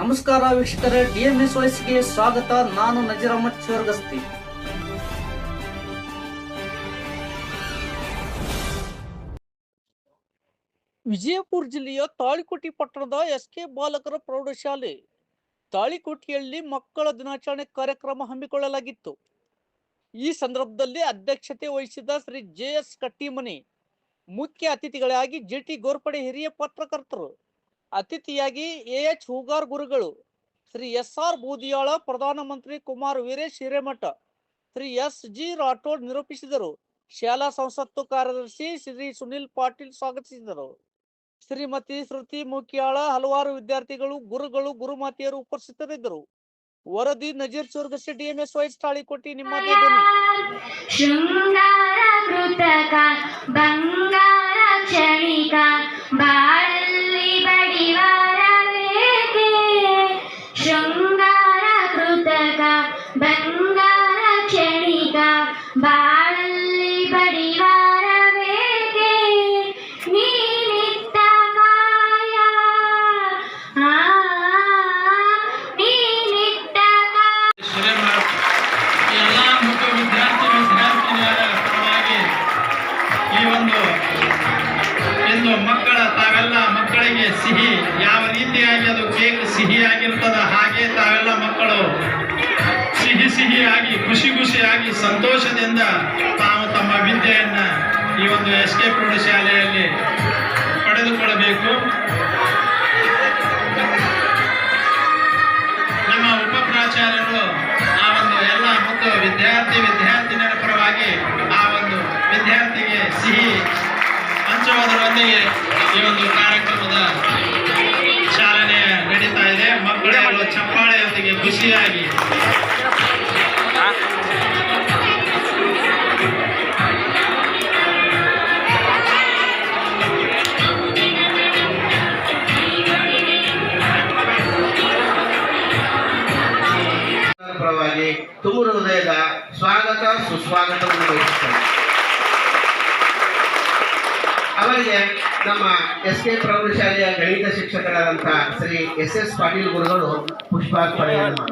ನಮಸ್ಕಾರ ವೀಕ್ಷಕರೇ ಡಿಎಂಎಸ್ ವಾಯ್ಸ್ಗೆ ಸ್ವಾಗತ. ನಾನು ನಜೀರ್ ಅಹಮದ್ ಚೋರ್ಗಸ್ತಿ. ವಿಜಯಪುರ ಜಿಲ್ಲೆಯ ತಾಳಿಕೋಟಿ ಪಟ್ಟಣದ ಎಸ್ ಕೆ ಬಾಲಕರ ಪ್ರೌಢಶಾಲೆ. ತಾಳಿಕೋಟಿಯಲ್ಲಿ ಮಕ್ಕಳ ದಿನಾಚರಣೆ ಕಾರ್ಯಕ್ರಮ ಹಮ್ಮಿಕೊಳ್ಳಲಾಗಿತ್ತು. ಈ ಸಂದರ್ಭದಲ್ಲಿ ಅಧ್ಯಕ್ಷತೆ ವಹಿಸಿದ ಶ್ರೀ ಜೆ ಎಸ್ ಕಟ್ಟಿಮನಿ, ಮುಖ್ಯ ಅತಿಥಿಗಳಾಗಿ ಜೆಟಿ ಗೋರ್ಪಡೆ ಹಿರಿಯ ಪತ್ರಕರ್ತರು. ಅತಿಥಿಯಾಗಿ ಎ ಎಚ್ ಹೂಗಾರ್ ಗುರುಗಳು ಶ್ರೀ ಎಸ್ ಆರ್ ಬೂದಿಯಾಳ ಪ್ರಧಾನಮಂತ್ರಿ ಕುಮಾರ್ ವೀರೇಶ್ ಹಿರೇಮಠ ಶ್ರೀ ಎಸ್ ಜಿ ರಾಠೋಡ್ ನಿರೂಪಿಸಿದರು. ಶಾಲಾ ಸಂಸತ್ತು ಕಾರ್ಯದರ್ಶಿ ಶ್ರೀ ಸುನಿಲ್ ಪಾಟೀಲ್ ಸ್ವಾಗತಿಸಿದರು. ಶ್ರೀಮತಿ ಶ್ರುತಿ ಮುಖಿಯಾಳ, ಹಲವಾರು ವಿದ್ಯಾರ್ಥಿಗಳು, ಗುರುಗಳು, ಗುರುಮಾತೆಯರು ಉಪಸ್ಥಿತರಿದ್ದರು. ವರದಿ ನಜೀರ್ ಚೋರ್ಗಸ್ಸೆ ಡಿಎಂಎಸ್ ವೈಸ್ ತಾಳಿಕೊಟ್ಟಿ ನಿಮ್ಮ ಬಾಳಲ್ಲಿ ಕಾಯ. ಆ ನೀನಿಟ್ಟ ಕಾಯ. ಶ್ರೀಮಠ್ ಎಲ್ಲ ಈ ಒಂದು ಮಕ್ಕಳ ತಾವೆಲ್ಲ ಮಕ್ಕಳಿಗೆ ಸಿಹಿ ಖುಷಿಯಾಗಿ ಸಂತೋಷದಿಂದ ತಾವು ತಮ್ಮ ವಿದ್ಯೆಯನ್ನ ಈ ಒಂದು ಎಸ್ ಕೆ ಪ್ರೌಢಶಾಲೆಯಲ್ಲಿ ಪಡೆದುಕೊಳ್ಳಬೇಕು. ನಮ್ಮ ಉಪ ಪ್ರಾಚಾರ್ಯರು ಆ ಒಂದು ಎಲ್ಲ ಮತ್ತು ವಿದ್ಯಾರ್ಥಿ ವಿದ್ಯಾರ್ಥಿನಿಯರ ಪರವಾಗಿ ಆ ಒಂದು ವಿದ್ಯಾರ್ಥಿಗೆ ಸಿಹಿ ಹಂಚುವುದರೊಂದಿಗೆ ಈ ಒಂದು ಕಾರ್ಯಕ್ರಮದ ಚಾಲನೆ ನಡೀತಾ ಇದೆ. ಮಕ್ಕಳೇ ಚಪ್ಪಾಳೆಯೊಂದಿಗೆ ಖುಷಿಯಾಗಿ ಪರವಾಗಿ ತುಂಬು ಹೃದಯದ ಸ್ವಾಗತ ಸುಸ್ವಾಗತವನ್ನು ಬಯಸುತ್ತೇನೆ ಅವರಿಗೆ ನಮ್ಮ ಎಸ್ ಕೆ ಪ್ರೌಢಶಾಲೆಯ ಗಣಿತ ಶಿಕ್ಷಕರಾದಂಥ ಶ್ರೀ ಎಸ್ ಎಸ್ ಪಾಟೀಲ್ ಗುರುಗಳು ಪುಷ್ಪಾರ್ಪಣೆಯನ್ನು